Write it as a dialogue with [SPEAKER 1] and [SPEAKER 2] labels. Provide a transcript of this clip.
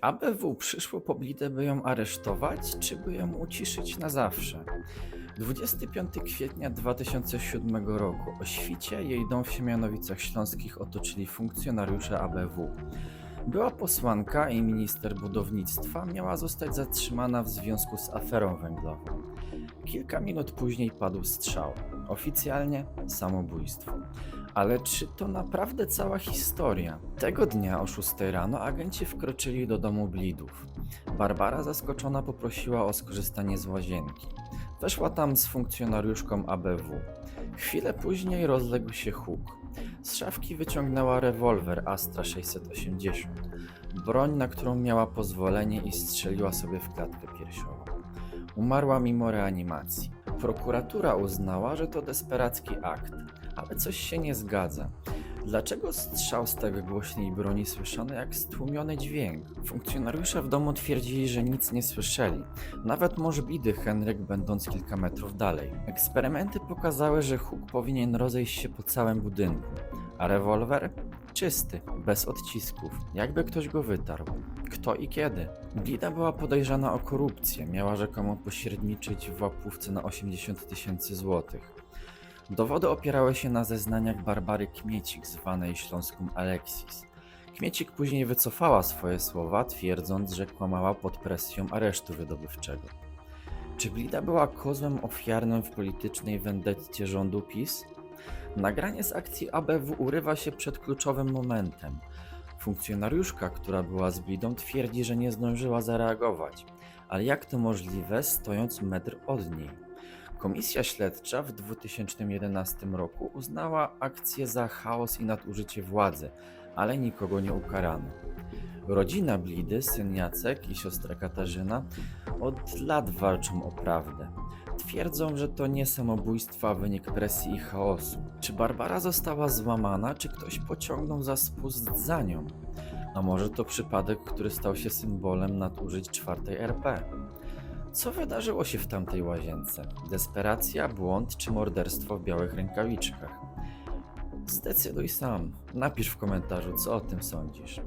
[SPEAKER 1] ABW przyszło po Blidę, by ją aresztować, czy by ją uciszyć na zawsze? 25 kwietnia 2007 roku o świcie jej dom w Siemianowicach Śląskich otoczyli funkcjonariusze ABW. Była posłanka i minister budownictwa miała zostać zatrzymana w związku z aferą węglową. Kilka minut później padł strzał. Oficjalnie samobójstwo. Ale czy to naprawdę cała historia? Tego dnia o 6 rano agenci wkroczyli do domu Blidów. Barbara zaskoczona poprosiła o skorzystanie z łazienki. Weszła tam z funkcjonariuszką ABW. Chwilę później rozległ się huk. Z szafki wyciągnęła rewolwer Astra 680. Broń, na którą miała pozwolenie i strzeliła sobie w klatkę piersiową. Umarła mimo reanimacji. Prokuratura uznała, że to desperacki akt, ale coś się nie zgadza. Dlaczego strzał z tak głośnej broni słyszano jak stłumiony dźwięk? Funkcjonariusze w domu twierdzili, że nic nie słyszeli. Nawet mąż bidy Henryk będąc kilka metrów dalej. Eksperymenty pokazały, że huk powinien rozejść się po całym budynku, a rewolwer? Czysty, bez odcisków, jakby ktoś go wytarł. Kto i kiedy? Blida była podejrzana o korupcję, miała rzekomo pośredniczyć w łapówce na 80 tysięcy złotych. Dowody opierały się na zeznaniach Barbary Kmiecik, zwanej śląską Alexis. Kmiecik później wycofała swoje słowa, twierdząc, że kłamała pod presją aresztu wydobywczego. Czy Blida była kozłem ofiarnym w politycznej wendetcie rządu PiS? Nagranie z akcji ABW urywa się przed kluczowym momentem. Funkcjonariuszka, która była z Blidą, twierdzi, że nie zdążyła zareagować. Ale jak to możliwe, stojąc metr od niej? Komisja śledcza w 2011 roku uznała akcję za chaos i nadużycie władzy, ale nikogo nie ukarano. Rodzina Blidy, syn Jacek i siostra Katarzyna od lat walczą o prawdę. Twierdzą, że to nie samobójstwo, a wynik presji i chaosu. Czy Barbara została złamana, czy ktoś pociągnął za spust za nią? A może to przypadek, który stał się symbolem nadużyć czwartej RP? Co wydarzyło się w tamtej łazience? Desperacja, błąd czy morderstwo w białych rękawiczkach? Zdecyduj sam. Napisz w komentarzu, co o tym sądzisz.